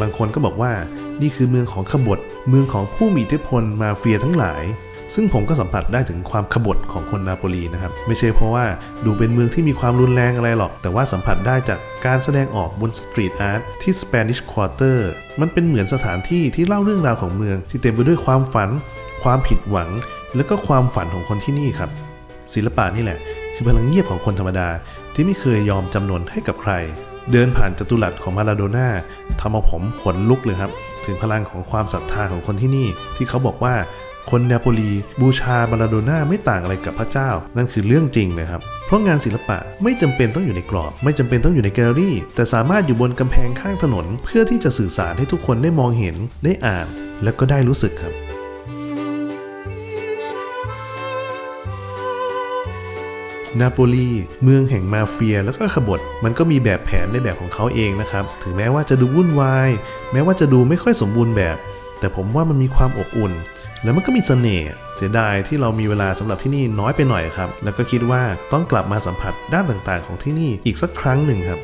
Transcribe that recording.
บางคนก็บอกว่านี่คือเมืองของขบฏเมืองของผู้มีอิทธิพลมาเฟียทั้งหลาย ซึ่งผมก็สัมผัสได้ถึงความขบฏของคนนาโปลีนะครับ ไม่ใช่เพราะว่าดูเป็นเมืองที่มีความรุนแรงอะไรหรอก แต่ว่าสัมผัสได้จากการแสดงออกบนสตรีทอาร์ตที่ Spanish Quarter มันเป็นเหมือนสถานที่ที่เล่าเรื่องราวของเมือง ที่เต็มไปด้วยความฝัน ความผิดหวัง และก็ความฝันของคนที่นี่ครับ ศิลปะนี่แหละ คือพลังเงียบของคนธรรมดาที่ไม่เคยยอมจำนนให้กับใคร เดินผ่านจัตุรัสของมาราโดน่าทำเอาผมขนลุกเลยครับ ถึงพลังของความศรัทธาของคนที่นี่ ที่เขาบอกว่าคนเนาโปลีบูชามาราโดน่าไม่ต่างอะไรกับพระเจ้า นั่นคือเรื่องจริงนะครับ เพราะงานศิลปะไม่จำเป็นต้องอยู่ในกรอบ ไม่จำเป็นต้องอยู่ในแกลเลอรี่ แต่สามารถอยู่บนกำแพงข้างถนน เพื่อที่จะสื่อสารให้ทุกคนได้มองเห็นได้อ่าน และก็ได้รู้สึกครับ นาโปลีเมืองแห่งมาเฟียแล้วก็ขบฏมันก็มีแบบแผนในแบบของเขาเองนะครับ ถึงแม้ว่าจะดูวุ่นวาย แม้ว่าจะดูไม่ค่อยสมบูรณ์แบบ แต่ผมว่ามันมีความอบอุ่น แล้วมันก็มีเสน่ห์เสียดายที่เรามีเวลาสำหรับที่นี่น้อยไปหน่อยครับ แล้วก็คิดว่าต้องกลับมาสัมผัสด้านต่างๆ ของที่นี่อีกสักครั้งหนึ่งครับ